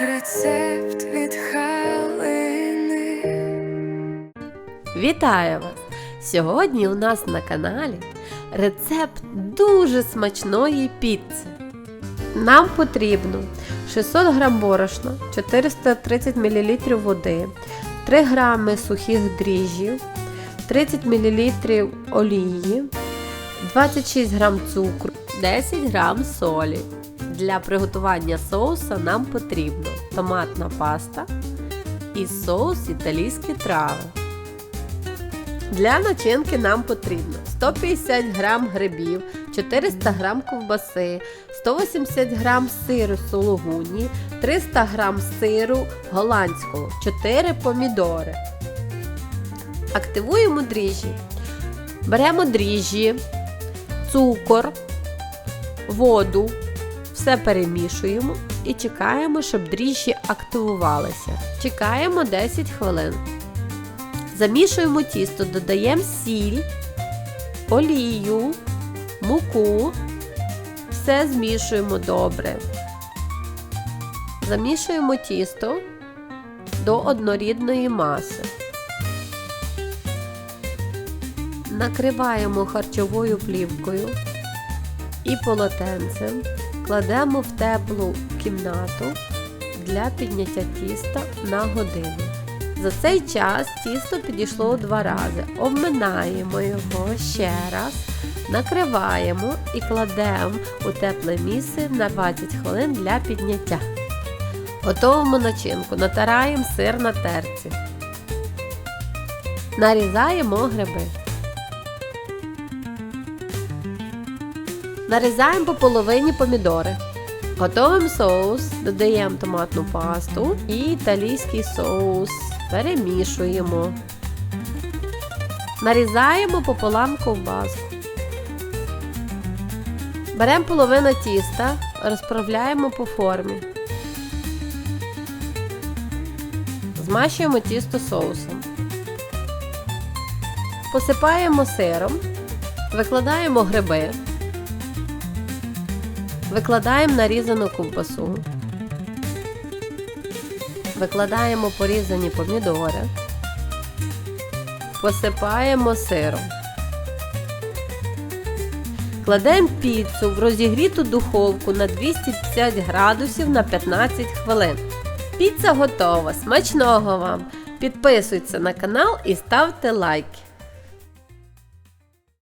Рецепт від Халини Вітаю вас! Сьогодні у нас на каналі рецепт дуже смачної піци. Нам потрібно 600 г борошна, 430 мл води, 3 грами сухих дріжджів, 30 мл олії, 26 г цукру, 10 грам солі. Для приготування соуса нам потрібно томатна паста і соус італійські трави. Для начинки нам потрібно 150 г грибів, 400 г ковбаси, 180 г сиру сологуні, 300 г сиру голландського, 4 помідори. Активуємо дріжджі. Беремо дріжджі, цукор, воду, все перемішуємо і чекаємо, щоб дріжджі активувалися. Чекаємо 10 хвилин. Замішуємо тісто, додаємо сіль, олію, муку. Все змішуємо добре. Замішуємо тісто до однорідної маси. Накриваємо харчовою плівкою і полотенцем. Кладемо в теплу кімнату для підняття тіста на годину. За цей час тісто підійшло два рази. Обминаємо його ще раз, накриваємо і кладемо у тепле місце на 20 хвилин для підняття. Готовимо начинку, натираємо сир на терці. Нарізаємо гриби. Нарізаємо по половині помідори. Готовим соус, додаємо томатну пасту і італійський соус. Перемішуємо. Нарізаємо пополам ковбаску. Беремо половину тіста, розправляємо по формі. Змащуємо тісто соусом. Посипаємо сиром, викладаємо гриби. Викладаємо нарізану ковбасу. Викладаємо порізані помідори. Посипаємо сиром. Кладемо піцу в розігріту духовку на 250 градусів на 15 хвилин. Піца готова. Смачного вам! Підписуйтесь на канал і ставте лайки.